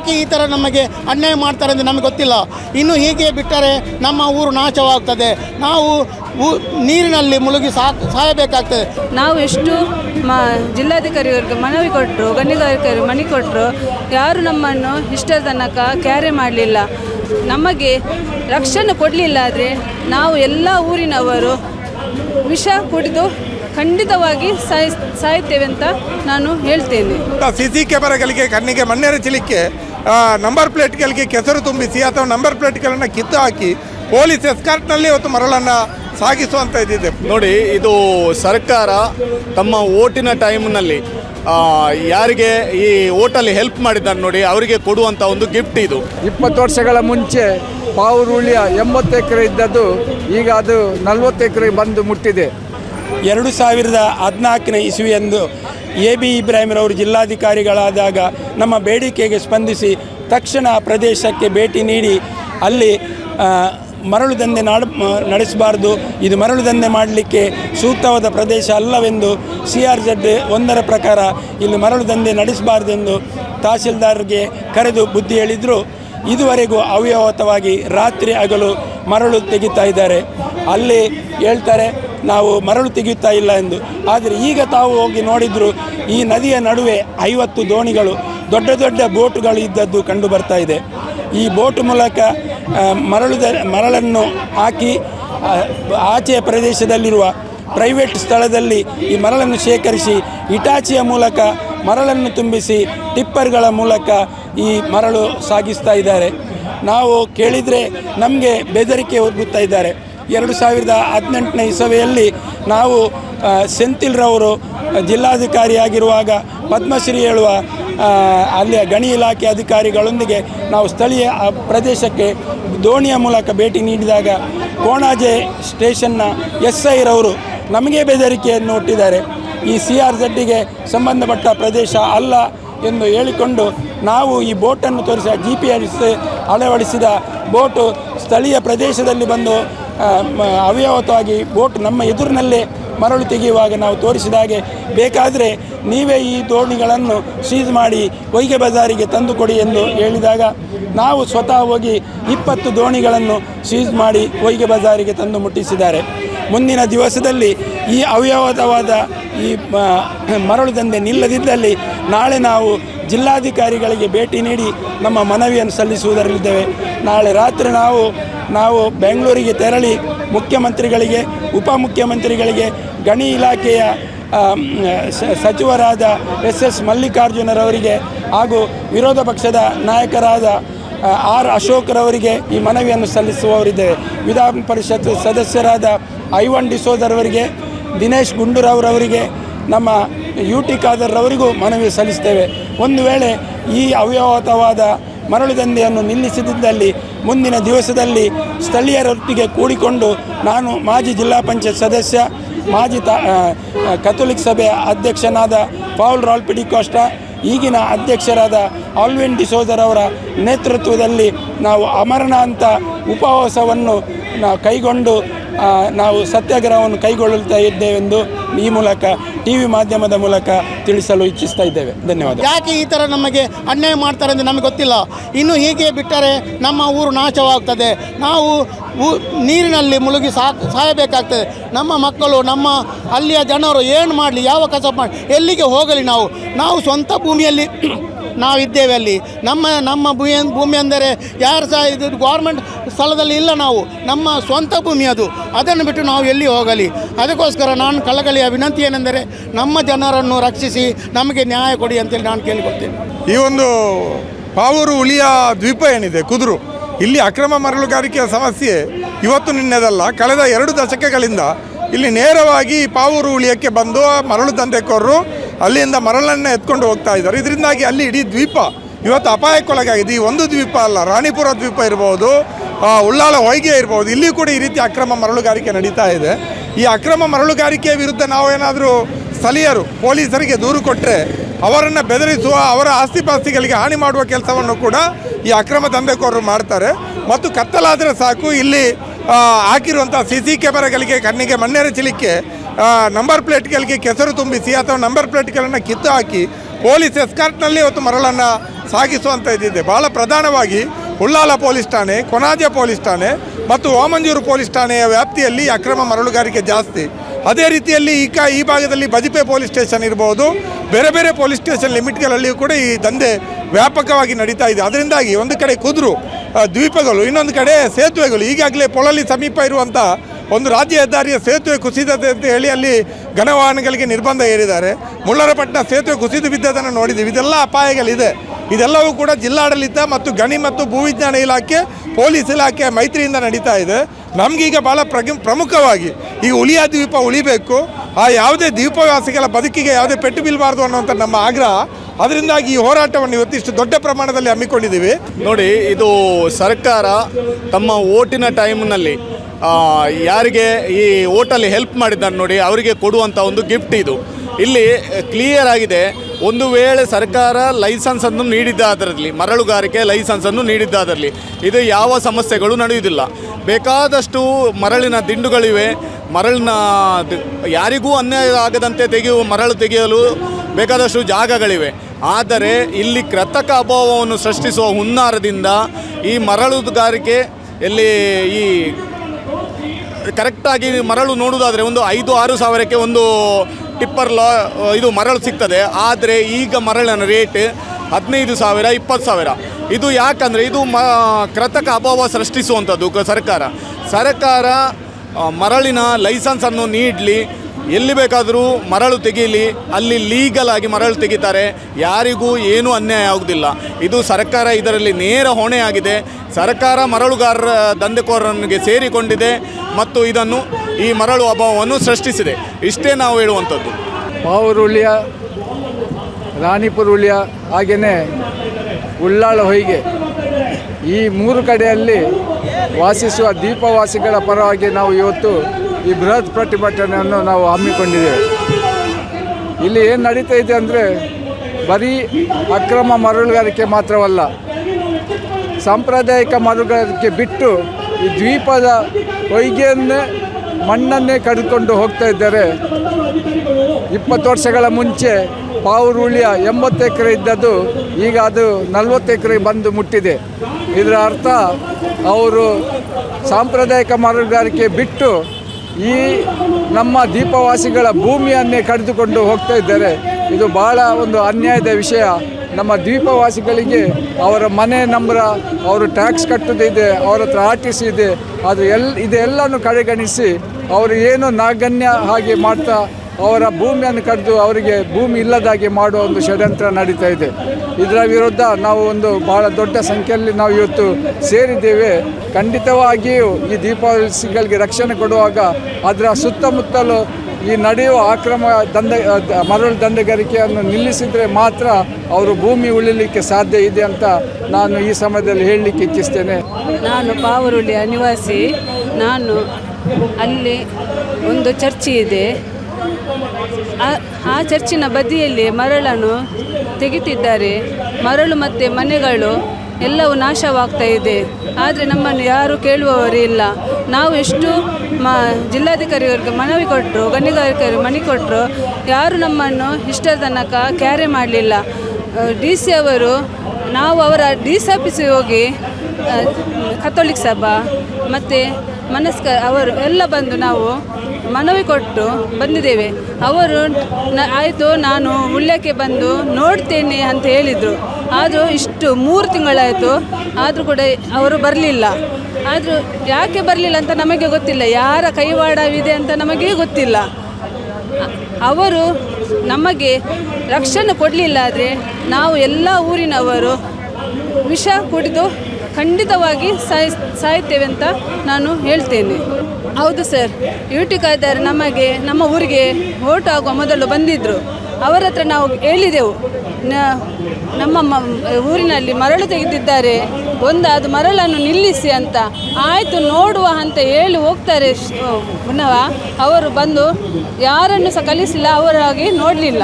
ಯಾಕೆ ಈ ಥರ ನಮಗೆ ಅನ್ಯಾಯ ಮಾಡ್ತಾರೆ ಅಂತ ನಮಗೆ ಗೊತ್ತಿಲ್ಲ. ಇನ್ನು ಹೀಗೆ ಬಿಟ್ಟರೆ ನಮ್ಮ ಊರು ನಾಶವಾಗ್ತದೆ. ನಾವು ಊ- ನೀರಿನಲ್ಲಿ ಮುಳುಗಿ ಸಾ ಸಾಯಬೇಕಾಗ್ತದೆ. ನಾವು ಎಷ್ಟು ಮ ಜಿಲ್ಲಾಧಿಕಾರಿಯವರಿಗೆ ಮನವಿ ಕೊಟ್ಟರು ಗಣ್ಯಗಾರಿಕರಿಗೆ ಮನವಿ ಕೊಟ್ಟರು ಯಾರು ನಮ್ಮನ್ನು ಇಷ್ಟರ ತನಕ ಕ್ಯಾರೆ ಮಾಡಲಿಲ್ಲ. ನಮಗೆ ರಕ್ಷಣೆ ಕೊಡಲಿಲ್ಲ ಆದರೆ ನಾವು ಎಲ್ಲ ಊರಿನವರು ವಿಷ ಕುಡಿದು ಖಂಡಿತವಾಗಿ ಸಾಯ್ ಸಾಯ್ತೇವೆ ಅಂತ ನಾನು ಹೇಳ್ತೇನೆ. ಸಿ ಸಿ ಕ್ಯಾಮರಾಗಳಿಗೆ ಕಣ್ಣಿಗೆ ಮಣ್ಣೆರಚಲಿಕ್ಕೆ ನಂಬರ್ ಪ್ಲೇಟ್ಗಳಿಗೆ ಕೆಸರು ತುಂಬಿಸಿ ಅಥವಾ ನಂಬರ್ ಪ್ಲೇಟ್ಗಳನ್ನು ಕಿತ್ತು ಹಾಕಿ ಪೊಲೀಸ್ ಎಸ್ಕಾರ್ಟ್ನಲ್ಲಿ ಇವತ್ತು ಮರಳನ್ನು ಸಾಗಿಸುವಂಥ ಇದಿದೆ. ನೋಡಿ ಇದು ಸರ್ಕಾರ ತಮ್ಮ ಓಟಿನ ಟೈಮ್ನಲ್ಲಿ ಯಾರಿಗೆ ಈ ಓಟಲ್ಲಿ ಹೆಲ್ಪ್ ಮಾಡಿದ್ದಾರೆ ನೋಡಿ ಅವರಿಗೆ ಕೊಡುವಂಥ ಒಂದು ಗಿಫ್ಟ್ ಇದು. ಇಪ್ಪತ್ತು ವರ್ಷಗಳ ಮುಂಚೆ ಪಾవుರುಳಿಯ ಎಂಬತ್ತು ಎಕರೆ ಇದ್ದದ್ದು ಈಗ ಅದು ನಲವತ್ತು ಎಕರೆ ಬಂದು ಮುಟ್ಟಿದೆ. ಎರಡು ಸಾವಿರದ ಹದಿನಾಲ್ಕನೇ ಇಸುವಿಯಂದು ಎ ಬಿ ಇಬ್ರಾಹಿಮ್ರವರು ಜಿಲ್ಲಾಧಿಕಾರಿಗಳಾದಾಗ ನಮ್ಮ ಬೇಡಿಕೆಗೆ ಸ್ಪಂದಿಸಿ ತಕ್ಷಣ ಆ ಪ್ರದೇಶಕ್ಕೆ ಭೇಟಿ ನೀಡಿ ಅಲ್ಲಿ ಮರಳು ದಂಧೆ ನಾಡ ನಡೆಸಬಾರ್ದು. ಇದು ಮರಳು ದಂಧೆ ಮಾಡಲಿಕ್ಕೆ ಸೂಕ್ತವಾದ ಪ್ರದೇಶ ಅಲ್ಲವೆಂದು ಸಿ ಆರ್ ಜೆಡ್ ಒಂದರ ಪ್ರಕಾರ ಇಲ್ಲಿ ಮರಳು ದಂಧೆ ನಡೆಸಬಾರ್ದೆಂದು ತಹಸೀಲ್ದಾರ್ಗೆ ಕರೆದು ಬುದ್ಧಿ ಹೇಳಿದರು. ಇದುವರೆಗೂ ಅವ್ಯವಹತವಾಗಿ ರಾತ್ರಿ ಹಗಲು ಮರಳು ತೆಗಿತಾ ಇದ್ದಾರೆ. ಅಲ್ಲಿ ಹೇಳ್ತಾರೆ ನಾವು ಮರಳು ತೆಗೆಯುತ್ತಾ ಇಲ್ಲ ಎಂದು. ಆದರೆ ಈಗ ತಾವು ಹೋಗಿ ನೋಡಿದ್ರು ಈ ನದಿಯ ನಡುವೆ ಐವತ್ತು ದೋಣಿಗಳು, ದೊಡ್ಡ ದೊಡ್ಡ ಬೋಟುಗಳು ಇದ್ದದ್ದು ಕಂಡು ಬರ್ತಾ ಇದೆ. ಈ ಬೋಟ್ ಮೂಲಕ ಮರಳು ಮರಳನ್ನು ಹಾಕಿ ಆಚೆಯ ಪ್ರದೇಶದಲ್ಲಿರುವ ಪ್ರೈವೇಟ್ ಸ್ಥಳದಲ್ಲಿ ಈ ಮರಳನ್ನು ಶೇಖರಿಸಿ, ಇಟಾಚಿಯ ಮೂಲಕ ಮರಳನ್ನು ತುಂಬಿಸಿ, ಟಿಪ್ಪರ್ಗಳ ಮೂಲಕ ಈ ಮರಳು ಸಾಗಿಸ್ತಾ ಇದ್ದಾರೆ. ನಾವು ಕೇಳಿದರೆ ನಮಗೆ ಬೆದರಿಕೆ ಒದಗುತ್ತಾ ಇದ್ದಾರೆ. ಎರಡು ಸಾವಿರದ ಹದಿನೆಂಟನೇ ಇಸವೆಯಲ್ಲಿ ನಾವು ಸೆಂಥಿಲ್ರವರು ಜಿಲ್ಲಾಧಿಕಾರಿಯಾಗಿರುವಾಗ ಪದ್ಮಶ್ರೀ ಹೇಳುವ ಅಲ್ಲಿಯ ಗಣಿ ಇಲಾಖೆ ಅಧಿಕಾರಿಗಳೊಂದಿಗೆ ನಾವು ಸ್ಥಳೀಯ ಪ್ರದೇಶಕ್ಕೆ ದೋಣಿಯ ಮೂಲಕ ಭೇಟಿ ನೀಡಿದಾಗ ಕೋಣಾಜೆ ಸ್ಟೇಷನ್ನ ಎಸ್ ಐರವರು ನಮಗೆ ಬೆದರಿಕೆಯನ್ನು ಒಟ್ಟಿದ್ದಾರೆ. ಈ ಸಿ ಆರ್ ಝಡ್ಡಿಗೆ ಸಂಬಂಧಪಟ್ಟ ಪ್ರದೇಶ ಅಲ್ಲ ಎಂದು ಹೇಳಿಕೊಂಡು ನಾವು ಈ ಬೋಟನ್ನು ತೋರಿಸಿದ ಜಿ ಪಿ ಎಸ್ ಅಳವಡಿಸಿದ ಬೋಟು ಸ್ಥಳೀಯ ಪ್ರದೇಶದಲ್ಲಿ ಬಂದು ಅವ್ಯವಹಿತವಾಗಿ ಬೋಟ್ ನಮ್ಮ ಎದುರಿನಲ್ಲೇ ಮರಳು ತೆಗೆಯುವಾಗ ನಾವು ತೋರಿಸಿದ ಹಾಗೆ ಬೇಕಾದರೆ ನೀವೇ ಈ ದೋಣಿಗಳನ್ನು ಸೀಜ್ ಮಾಡಿ ಹೊಯ್ಗೆ ಬಜಾರಿಗೆ ತಂದುಕೊಡಿ ಎಂದು ಹೇಳಿದಾಗ ನಾವು ಸ್ವತಃ ಹೋಗಿ ಇಪ್ಪತ್ತು ದೋಣಿಗಳನ್ನು ಸೀಜ್ ಮಾಡಿ ಹೊಯ್ಗೆ ಬಜಾರಿಗೆ ತಂದು ಮುಟ್ಟಿಸಿದ್ದಾರೆ. ಮುಂದಿನ ದಿವಸದಲ್ಲಿ ಈ ಅವ್ಯವಹಾರವಾದ ಈ ಮರಳು ದಂಧೆ ನಿಲ್ಲದಿದ್ದಲ್ಲಿ ನಾಳೆ ನಾವು ಜಿಲ್ಲಾಧಿಕಾರಿಗಳಿಗೆ ಭೇಟಿ ನೀಡಿ ನಮ್ಮ ಮನವಿಯನ್ನು ಸಲ್ಲಿಸುವುದರಲ್ಲಿದ್ದೇವೆ. ನಾಳೆ ರಾತ್ರಿ ನಾವು ನಾವು ಬೆಂಗಳೂರಿಗೆ ತೆರಳಿ ಮುಖ್ಯಮಂತ್ರಿಗಳಿಗೆ, ಉಪಮುಖ್ಯಮಂತ್ರಿಗಳಿಗೆ, ಗಣಿ ಇಲಾಖೆಯ ಸಚಿವರಾದ ಎಸ್ ಎಸ್ ಮಲ್ಲಿಕಾರ್ಜುನರವರಿಗೆ ಹಾಗೂ ವಿರೋಧ ಪಕ್ಷದ ನಾಯಕರಾದ ಆರ್ ಅಶೋಕ್ರವರಿಗೆ ಈ ಮನವಿಯನ್ನು ಸಲ್ಲಿಸುವವರಿದ್ದೇವೆ. ವಿಧಾನ ಪರಿಷತ್ ಸದಸ್ಯರಾದ ಐವನ್ ಡಿಸೋದರವರಿಗೆ, ದಿನೇಶ್ ಗುಂಡೂರಾವ್ರವರಿಗೆ, ನಮ್ಮ ಯು ಟಿ ಖಾದರ್ರವರಿಗೂ ಮನವಿ ಸಲ್ಲಿಸ್ತೇವೆ. ಒಂದು ವೇಳೆ ಈ ಅವ್ಯವಹತವಾದ ಮರಳು ದಂಧೆಯನ್ನು ನಿಲ್ಲಿಸದಿದ್ದಲ್ಲಿ ಮುಂದಿನ ದಿವಸದಲ್ಲಿ ಸ್ಥಳೀಯರೊಟ್ಟಿಗೆ ಕೂಡಿಕೊಂಡು ನಾನು ಮಾಜಿ ಜಿಲ್ಲಾ ಪಂಚಾಯತ್ ಸದಸ್ಯ, ಮಾಜಿ ತಾ ಕಥೋಲಿಕ್ ಸಭೆಯ ಅಧ್ಯಕ್ಷನಾದ ಪೌಲ್ ರಾಲ್ಪಿಡಿ ಪಿಡಿಕೋಷ್ಟ, ಈಗಿನ ಅಧ್ಯಕ್ಷರಾದ ಆಲ್ವಿನ್ ಡಿಸೋಜರವರ ನೇತೃತ್ವದಲ್ಲಿ ನಾವು ಅಮರನಾಂತ ಉಪವಾಸವನ್ನು ಕೈಗೊಂಡು ನಾವು ಸತ್ಯಾಗ್ರಹವನ್ನು ಕೈಗೊಳ್ಳುತ್ತಾ ಇದ್ದೇವೆಂದು ಈ ಮೂಲಕ ಟಿ ವಿ ಮಾಧ್ಯಮದ ಮೂಲಕ ತಿಳಿಸಲು ಇಚ್ಛಿಸ್ತಾ ಇದ್ದೇವೆ. ಧನ್ಯವಾದ ಯಾಕೆ ಈ ಥರ ನಮಗೆ ಅನ್ಯಾಯ ಮಾಡ್ತಾರೆ ಅಂತ ನಮಗೆ ಗೊತ್ತಿಲ್ಲ. ಇನ್ನು ಹೀಗೆ ಬಿಟ್ಟರೆ ನಮ್ಮ ಊರು ನಾಶವಾಗ್ತದೆ. ನಾವು ನೀರಿನಲ್ಲಿ ಮುಳುಗಿ ಸಾ, ಸಾಯಬೇಕಾಗ್ತದೆ. ನಮ್ಮ ಮಕ್ಕಳು, ನಮ್ಮ ಅಲ್ಲಿಯ ಜನರು ಏನು ಮಾಡಲಿ, ಯಾವ ಕಸ ಮಾಡಿ, ಎಲ್ಲಿಗೆ ಹೋಗಲಿ ನಾವು? ನಾವು ಸ್ವಂತ ಭೂಮಿಯಲ್ಲಿ ನಾವಿದ್ದೇವೆ ಅಲ್ಲಿ. ನಮ್ಮ ನಮ್ಮ ಭೂಮಿ ಭೂಮಿ ಅಂದರೆ ಯಾರು ಸಹ ಇದು ಗೌರ್ಮೆಂಟ್ ಸ್ಥಳದಲ್ಲಿ ಇಲ್ಲ ನಾವು. ನಮ್ಮ ಸ್ವಂತ ಭೂಮಿ ಅದು. ಅದನ್ನು ಬಿಟ್ಟು ನಾವು ಎಲ್ಲಿ ಹೋಗಲಿ? ಅದಕ್ಕೋಸ್ಕರ ನಾನು ಕಳಕಳಿಯ ವಿನಂತಿ ಏನೆಂದರೆ ನಮ್ಮ ಜನರನ್ನು ರಕ್ಷಿಸಿ ನಮಗೆ ನ್ಯಾಯ ಕೊಡಿ ಅಂತೇಳಿ ನಾನು ಕೇಳಿಕೊಳ್ತೇನೆ. ಈ ಒಂದು ಪಾವೂರು ಹುಲಿಯ ದ್ವೀಪ ಏನಿದೆ? ಕುದುರು. ಇಲ್ಲಿ ಅಕ್ರಮ ಮರಳುಗಾರಿಕೆಯ ಸಮಸ್ಯೆ ಇವತ್ತು ನಿನ್ನೆದಲ್ಲ. ಕಳೆದ ಎರಡು ದಶಕಗಳಿಂದ ಇಲ್ಲಿ ನೇರವಾಗಿ ಪಾವೂರು ಉಳಿಯಕ್ಕೆ ಬಂದು ಮರಳು ದಂಧೆಕೋರರು ಅಲ್ಲಿಂದ ಮರಳನ್ನು ಎತ್ಕೊಂಡು ಹೋಗ್ತಾ ಇದ್ದಾರೆ. ಇದರಿಂದಾಗಿ ಅಲ್ಲಿ ಇಡೀ ದ್ವೀಪ ಇವತ್ತು ಅಪಾಯಕ್ಕೊಳಗಾಗಿದೆ. ಈ ಒಂದು ದ್ವೀಪ ಅಲ್ಲ, ರಾಣಿಪುರ ದ್ವೀಪ ಇರ್ಬೋದು ಉಳ್ಳಾಲ ಹೊಯ್ಗೆ ಇರ್ಬೋದು ಇಲ್ಲಿ ಕೂಡ ಈ ರೀತಿ ಅಕ್ರಮ ಮರಳುಗಾರಿಕೆ ನಡೀತಾ ಇದೆ. ಈ ಅಕ್ರಮ ಮರಳುಗಾರಿಕೆಯ ವಿರುದ್ಧ ನಾವೇನಾದರೂ ಸ್ಥಳೀಯರು, ಪೊಲೀಸರಿಗೆ ದೂರು ಕೊಟ್ಟರೆ ಅವರನ್ನು ಬೆದರಿಸುವ, ಅವರ ಆಸ್ತಿಪಾಸ್ತಿಗಳಿಗೆ ಹಾನಿ ಮಾಡುವ ಕೆಲಸವನ್ನು ಕೂಡ ಈ ಅಕ್ರಮ ದಂಧೆಕೋರರು ಮಾಡ್ತಾರೆ. ಮತ್ತು ಕತ್ತಲಾದರೆ ಸಾಕು, ಇಲ್ಲಿ ಹಾಕಿರುವಂಥ ಸಿ ಸಿ ಕ್ಯಾಮೆರಾಗಳಿಗೆ ಕಣ್ಣಿಗೆ ಮಣ್ಣೆರಚಲಿಕ್ಕೆ ನಂಬರ್ ಪ್ಲೇಟ್ಗಳಿಗೆ ಕೆಸರು ತುಂಬಿಸಿ ಅಥವಾ ನಂಬರ್ ಪ್ಲೇಟ್ಗಳನ್ನು ಕಿತ್ತು ಹಾಕಿ ಪೊಲೀಸ್ ಎಸ್ಕಾರ್ಟ್ನಲ್ಲಿ ಇವತ್ತು ಮರಳನ್ನು ಸಾಗಿಸುವಂಥ ಇದಿದೆ. ಭಾಳ ಪ್ರಧಾನವಾಗಿ ಉಳ್ಳಾಲ ಪೊಲೀಸ್ ಠಾಣೆ, ಕೊನಾಜೆ ಪೊಲೀಸ್ ಠಾಣೆ ಮತ್ತು ಓಮಂಜೂರು ಪೊಲೀಸ್ ಠಾಣೆಯ ವ್ಯಾಪ್ತಿಯಲ್ಲಿ ಅಕ್ರಮ ಮರಳುಗಾರಿಕೆ ಜಾಸ್ತಿ. ಅದೇ ರೀತಿಯಲ್ಲಿ ಈ ಕ ಈ ಭಾಗದಲ್ಲಿ ಬಜಿಪೆ ಪೊಲೀಸ್ ಸ್ಟೇಷನ್ ಇರ್ಬೋದು. ಬೇರೆ ಬೇರೆ ಪೊಲೀಸ್ ಸ್ಟೇಷನ್ ಲಿಮಿಟ್ಗಳಲ್ಲಿಯೂ ಕೂಡ ಈ ದಂಧೆ ವ್ಯಾಪಕವಾಗಿ ನಡೀತಾ ಇದೆ. ಅದರಿಂದಾಗಿ ಒಂದು ಕಡೆ ಕುದುರು ದ್ವೀಪಗಳು, ಇನ್ನೊಂದು ಕಡೆ ಸೇತುವೆಗಳು, ಈಗಾಗಲೇ ಪೊಳಲಿ ಸಮೀಪ ಇರುವಂಥ ಒಂದು ರಾಜ್ಯ ಹೆದ್ದಾರಿಯ ಸೇತುವೆ ಕುಸಿದದೆ ಅಂತ ಹೇಳಿ ಅಲ್ಲಿ ಘನವಾಹನಗಳಿಗೆ ನಿರ್ಬಂಧ ಹೇರಿದ್ದಾರೆ. ಮುಳ್ಳರಪಟ್ಟಣ ಸೇತುವೆ ಕುಸಿದು ಬಿದ್ದದನ್ನು ನೋಡಿದ್ದೀವಿ. ಇದೆಲ್ಲ ಅಪಾಯಗಳಿದೆ. ಇದೆಲ್ಲವೂ ಕೂಡ ಜಿಲ್ಲಾಡಳಿತ ಮತ್ತು ಗಣಿ ಮತ್ತು ಭೂವಿಜ್ಞಾನ ಇಲಾಖೆ, ಪೊಲೀಸ್ ಇಲಾಖೆ ಮೈತ್ರಿಯಿಂದ ನಡೀತಾ ಇದೆ. ನಮಗೀಗ ಭಾಳ ಪ್ರಗ, ಪ್ರಮುಖವಾಗಿ ಈ ಉಳಿಯ ದ್ವೀಪ ಉಳಿಬೇಕು. ಆ ಯಾವುದೇ ದ್ವೀಪವಾಸಿಗಳ ಬದುಕಿಗೆ ಯಾವುದೇ ಪೆಟ್ಟು ಬೀಳಬಾರ್ದು ಅನ್ನೋಂಥ ನಮ್ಮ ಆಗ್ರಹ. ಅದರಿಂದಾಗಿ ಈ ಹೋರಾಟವನ್ನು ಇವತ್ತಿಷ್ಟು ದೊಡ್ಡ ಪ್ರಮಾಣದಲ್ಲಿ ಹಮ್ಮಿಕೊಂಡಿದ್ದೀವಿ. ನೋಡಿ, ಇದು ಸರ್ಕಾರ ತಮ್ಮ ಓಟಿನ ಟೈಮ್ನಲ್ಲಿ ಯಾರಿಗೆ ಈ ಓಟಲ್ಲಿ ಹೆಲ್ಪ್ ಮಾಡಿದ್ದಾರೆ ನೋಡಿ ಅವರಿಗೆ ಕೊಡುವಂಥ ಒಂದು ಗಿಫ್ಟ್ ಇದು. ಇಲ್ಲಿ ಕ್ಲಿಯರ್ ಆಗಿದೆ, ಒಂದು ವೇಳೆ ಸರ್ಕಾರ ಲೈಸೆನ್ಸನ್ನು ನೀಡಿದ್ದಾದರಲ್ಲಿ, ಮರಳುಗಾರಿಕೆ ಲೈಸೆನ್ಸನ್ನು ನೀಡಿದ್ದಾದರಲ್ಲಿ, ಇದು ಯಾವ ಸಮಸ್ಯೆಗಳು ನಡೆಯುವುದಿಲ್ಲ. ಬೇಕಾದಷ್ಟು ಮರಳಿನ ದಿಂಡುಗಳಿವೆ, ಮರಳಿನ ಯಾರಿಗೂ ಅನ್ಯಾಯ ಆಗದಂತೆ ತೆಗೆಯುವ ಮರಳು ತೆಗೆಯಲು ಬೇಕಾದಷ್ಟು ಜಾಗಗಳಿವೆ. ಆದರೆ ಇಲ್ಲಿ ಕೃತಕ ಅಭಾವವನ್ನು ಸೃಷ್ಟಿಸುವ ಹುನ್ನಾರದಿಂದ ಈ ಮರಳುಗಾರಿಕೆ ಎಲ್ಲಿ ಈ ಕರೆಕ್ಟಾಗಿ ಮರಳು ನೋಡುವುದಾದರೆ ಒಂದು ಐದು ಆರು ಸಾವಿರಕ್ಕೆ ಒಂದು ಟಿಪ್ಪರ್ ಲಾ ಇದು ಮರಳು ಸಿಗ್ತದೆ. ಆದರೆ ಈಗ ಮರಳಿನ ರೇಟ್ ಹದಿನೈದು ಸಾವಿರ, ಇಪ್ಪತ್ತು ಸಾವಿರ. ಇದು ಯಾಕಂದರೆ ಇದು ಮ, ಕೃತಕ ಅಭಾವ ಸೃಷ್ಟಿಸುವಂಥದ್ದು ಸರ್ಕಾರ. ಸರ್ಕಾರ ಮರಳಿನ ಲೈಸನ್ಸನ್ನು ನೀಡಲಿ. ಎಲ್ಲಿ ಬೇಕಾದರೂ ಮರಳು ತೆಗೀಲಿ, ಅಲ್ಲಿ ಲೀಗಲ್ ಆಗಿ ಮರಳು ತೆಗಿತಾರೆ. ಯಾರಿಗೂ ಏನೂ ಅನ್ಯಾಯ ಆಗುವುದಿಲ್ಲ ಇದು ಸರ್ಕಾರ ಇದರಲ್ಲಿ ನೇರ ಹೊಣೆಯಾಗಿದೆ. ಸರ್ಕಾರ ಮರಳುಗಾರರ ದಂಧೆಕೋರನಿಗೆ ಸೇರಿಕೊಂಡಿದೆ ಮತ್ತು ಇದನ್ನು ಈ ಮರಳು ಅಭಾವವನ್ನು ಸೃಷ್ಟಿಸಿದೆ. ಇಷ್ಟೇ ನಾವು ಹೇಳುವಂಥದ್ದು. ಪಾವರುಳ್ಳಿಯ ರಾಣಿಪುರ ಉಳ್ಯ ಹಾಗೆಯೇ ಉಳ್ಳಾಳ ಹೊಯ್ಗೆ ಈ ಮೂರು ಕಡೆಯಲ್ಲಿ ವಾಸಿಸುವ ದೀಪವಾಸಿಗಳ ಪರವಾಗಿ ನಾವು ಇವತ್ತು ಈ ಬೃಹತ್ ಪ್ರತಿಭಟನೆಯನ್ನು ನಾವು ಹಮ್ಮಿಕೊಂಡಿದ್ದೇವೆ. ಇಲ್ಲಿ ಏನು ನಡೀತಾ ಇದೆ ಅಂದರೆ ಬರೀ ಅಕ್ರಮ ಮರಳುಗಾರಿಕೆ ಮಾತ್ರವಲ್ಲ, ಸಾಂಪ್ರದಾಯಿಕ ಮರಳುಗಾರಿಕೆ ಬಿಟ್ಟು ಈ ದ್ವೀಪದ ಹೊಯ್ಗೆಯನ್ನೇ, ಮಣ್ಣನ್ನೇ ಕಡಿದುಕೊಂಡು ಹೋಗ್ತಾ ಇದ್ದಾರೆ. ಇಪ್ಪತ್ತು ವರ್ಷಗಳ ಮುಂಚೆ ಪಾವುರುಳಿಯ ಎಂಬತ್ತು ಎಕರೆ ಇದ್ದದ್ದು, ಈಗ ಅದು ನಲವತ್ತು ಎಕರೆ ಬಂದು ಮುಟ್ಟಿದೆ. ಇದರ ಅರ್ಥ, ಅವರು ಸಾಂಪ್ರದಾಯಿಕ ಮರಳುಗಾರಿಕೆ ಬಿಟ್ಟು ಈ ನಮ್ಮ ದೀಪವಾಸಿಗಳ ಭೂಮಿಯನ್ನೇ ಕಡಿದುಕೊಂಡು ಹೋಗ್ತಾ ಇದ್ದಾರೆ. ಇದು ಬಹಳ ಒಂದು ಅನ್ಯಾಯದ ವಿಷಯ. ನಮ್ಮ ದ್ವೀಪವಾಸಿಗಳಿಗೆ ಅವರ ಮನೆ ನಂಬರ, ಅವರು ಟ್ಯಾಕ್ಸ್ ಕಟ್ಟೋದಿದೆ ಅವರ ಹತ್ರ ಆರ್ ಟಿ ಸಿ ಇದೆ. ಅದು ಎಲ್, ಇದೆಲ್ಲನೂ ಕಡೆಗಣಿಸಿ, ಅವರು ಏನು ನಾಗಣ್ಯ ಹಾಗೆ ಮಾಡ್ತಾ ಅವರ ಭೂಮಿಯನ್ನು ಕಡಿದು ಅವರಿಗೆ ಭೂಮಿ ಇಲ್ಲದಾಗಿ ಮಾಡುವ ಒಂದು ಷಡ್ಯಂತ್ರ ನಡೀತಾ ಇದೆ. ಇದರ ವಿರುದ್ಧ ನಾವು ಒಂದು ಬಹಳ ದೊಡ್ಡ ಸಂಖ್ಯೆಯಲ್ಲಿ ನಾವು ಇವತ್ತು ಸೇರಿದ್ದೇವೆ. ಖಂಡಿತವಾಗಿಯೂ ಈ ದೀಪಾವಳಿಗಳಿಗೆ ರಕ್ಷಣೆ ಕೊಡುವಾಗ ಅದರ ಸುತ್ತಮುತ್ತಲು ಈ ನಡೆಯುವ ಅಕ್ರಮ ದಂಧೆ ಮರಳು ದಂಧೆಗಾರಿಕೆಯನ್ನು ನಿಲ್ಲಿಸಿದರೆ ಮಾತ್ರ ಅವರು ಭೂಮಿ ಉಳಿಲಿಕ್ಕೆ ಸಾಧ್ಯ ಇದೆ ಅಂತ ನಾನು ಈ ಸಮಯದಲ್ಲಿ ಹೇಳಲಿಕ್ಕೆ ಇಚ್ಛಿಸ್ತೇನೆ. ನಾನು ಪಾವರುಳ್ಳಿ ನಿವಾಸಿ ನಾನು ಅಲ್ಲಿ ಒಂದು ಚರ್ಚಿ ಇದೆ. ಆ- ಚರ್ಚಿನ ಬದಿಯಲ್ಲಿ ಮರಳನ್ನು ತೆಗಿತಿದ್ದಾರೆ. ಮರಳು ಮತ್ತು ಮನೆಗಳು ಎಲ್ಲವೂ ನಾಶವಾಗ್ತಾ ಇದೆ. ಆದರೆ ನಮ್ಮನ್ನು ಯಾರು ಕೇಳುವವರೇ ಇಲ್ಲ. ನಾವು ಎಷ್ಟು ಮ, ಜಿಲ್ಲಾಧಿಕಾರಿಯವರಿಗೆ ಮನವಿ ಕೊಟ್ಟರು ಗಣಿಗಾರಿಕರು ಮನವಿ ಕೊಟ್ಟರು ಯಾರು ನಮ್ಮನ್ನು ಇಷ್ಟರ ತನಕ ಕ್ಯಾರಿ ಮಾಡಲಿಲ್ಲ. ಡಿ ಸಿ ಅವರು, ನಾವು ಅವರ ಡಿ ಸಿ ಆಫೀಸಿಗೆ ಹೋಗಿ ಕಥೋಲಿಕ್ ಸಭಾ, ಮತ್ತು ಮನಸ್ಕ ಅವರು ಎಲ್ಲ ಬಂದು ನಾವು ಮನವಿ ಕೊಟ್ಟು ಬಂದಿದ್ದೇವೆ. ಅವರು ಆಯಿತು ನಾನು ಉಳ್ಳಕ್ಕೆ ಬಂದು ನೋಡ್ತೇನೆ ಅಂತ ಹೇಳಿದರು. ಆದರೂ ಇಷ್ಟು ಮೂರು ತಿಂಗಳಾಯಿತು. ಆದರೂ ಕೂಡ ಅವರು ಬರಲಿಲ್ಲ. ಆದರೂ ಯಾಕೆ ಬರಲಿಲ್ಲ ಅಂತ ನಮಗೆ ಗೊತ್ತಿಲ್ಲ. ಯಾರ ಕೈವಾಡವಿದೆ ಅಂತ ನಮಗೆ ಗೊತ್ತಿಲ್ಲ. ಅವರು ನಮಗೆ ರಕ್ಷಣೆ ಕೊಡಲಿಲ್ಲ ಆದರೆ ನಾವು ಎಲ್ಲ ಊರಿನವರು ವಿಷ ಕುಡಿದು ಖಂಡಿತವಾಗಿ ಸಾಯ್ ಸಾಯ್ತೇವೆ ಅಂತ ನಾನು ಹೇಳ್ತೇನೆ ಹೌದು ಸರ್ ಯುಟಿ ಕಾಯ್ದಾರೆ ನಮಗೆ ನಮ್ಮ ಊರಿಗೆ ಓಟ್ ಆಗುವ ಮೊದಲು ಬಂದಿದ್ದರು ಅವರ ಹತ್ರ ನಾವು ಹೇಳಿದೆವು ನಮ್ಮ ಊರಿನಲ್ಲಿ ಮರಳು ತೆಗೆದಿದ್ದಾರೆ ಒಂದು ಅದು ಮರಳನ್ನು ನಿಲ್ಲಿಸಿ ಅಂತ ಆಯಿತು ನೋಡುವ ಅಂತ ಹೇಳಿ ಹೋಗ್ತಾರೆ ಪುನಃ ಅವರು ಬಂದು ಯಾರನ್ನು ಸಹ ಕಲಿಸಿಲ್ಲ ಅವರಾಗಿ ನೋಡಲಿಲ್ಲ